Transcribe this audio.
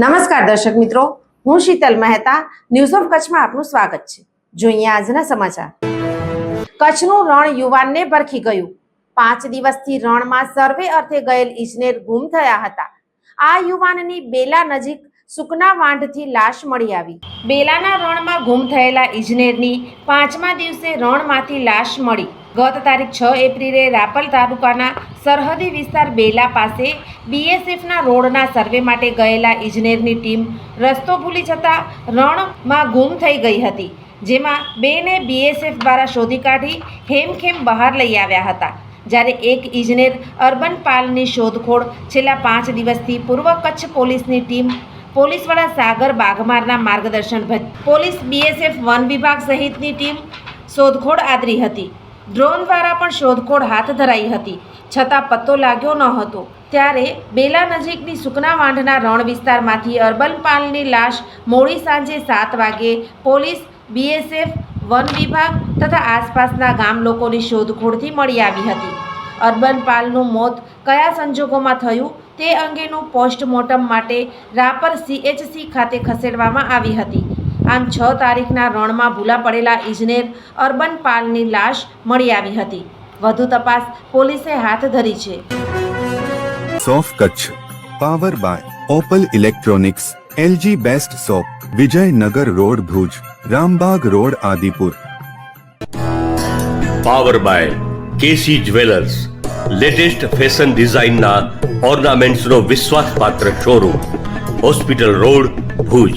નમસ્કાર દર્શક મિત્રો, હું શીતલ મહેતા ન્યૂઝ ઓફ કચ્છમાં આપનું સ્વાગત છે. જોઈએ આજના સમાચાર. કચ્છનું રણ યુવાનને ભરખી ગયું. પાંચ દિવસથી રણમાં સર્વે અર્થે ગયેલ ઇજનેર ગુમ થયા હતા. આ યુવાનની બેલા નજીક સુકના વાંઢથી લાશ મળી આવી. બેલાના રણમાં ગુમ થયેલા ઇજનેરની પાંચમા દિવસે રણમાંથી લાશ મળી. ગત તારીખ છ એપ્રિલે રાપલ તાલુકાના સરહદી વિસ્તાર બેલા પાસે બીએસએફના રોડના સર્વે માટે ગયેલા ઇજનેરની ટીમ રસ્તો ભૂલી જતા રણમાં ગુમ થઈ ગઈ હતી, જેમાં બેને બીએસએફ દ્વારા શોધી કાઢી હેમખેમ બહાર લઈ આવ્યા હતા. જ્યારે એક ઇજનેર અર્બન પાલની શોધખોળ છેલ્લા પાંચ દિવસથી પૂર્વ કચ્છ પોલીસની ટીમ પોલીસવાળા સાગર બાઘમારના માર્ગદર્શન પોલીસ બીએસએફ વન વિભાગ સહિતની ટીમ શોધખોળ આદરી હતી. ડ્રોન દ્વારા પણ શોધખોળ હાથ ધરાઈ હતી. છતાં પત્તો લાગ્યો ન હતો. ત્યારે બેલા નજીકની સુકના વાંઢના રણ વિસ્તારમાંથી અર્બન પાલની લાશ મોડી સાંજે સાત વાગે પોલીસ, બીએસએફ, વન વિભાગ તથા આસપાસના ગામ લોકોની શોધખોળથી મળી આવી હતી. અર્બન પાલનું મોત કયા સંજોગોમાં થયું તે અંગેનું પોસ્ટમોર્ટમ માટે રાપર સીએચસી ખાતે ખસેડવામાં આવી હતી. આમ છ તારીખના રણમાં ભૂલા પડેલા ઇજનેર અર્બન પાલની લાશ મળી આવી હતી. વધુ તપાસ પોલીસે હાથ ધરી છે. સોફ Kutch. Power by Opal electronics LG best shop Vijaynagar road Bhuj Rambagh road Adipur. Power by KC jewellers latest fashion ડિઝાઇનના ઓર્નામેન્ટ્સનો વિશ્વાસપાત્ર શોરૂમ હોસ્પિટલ રોડ ભુજ.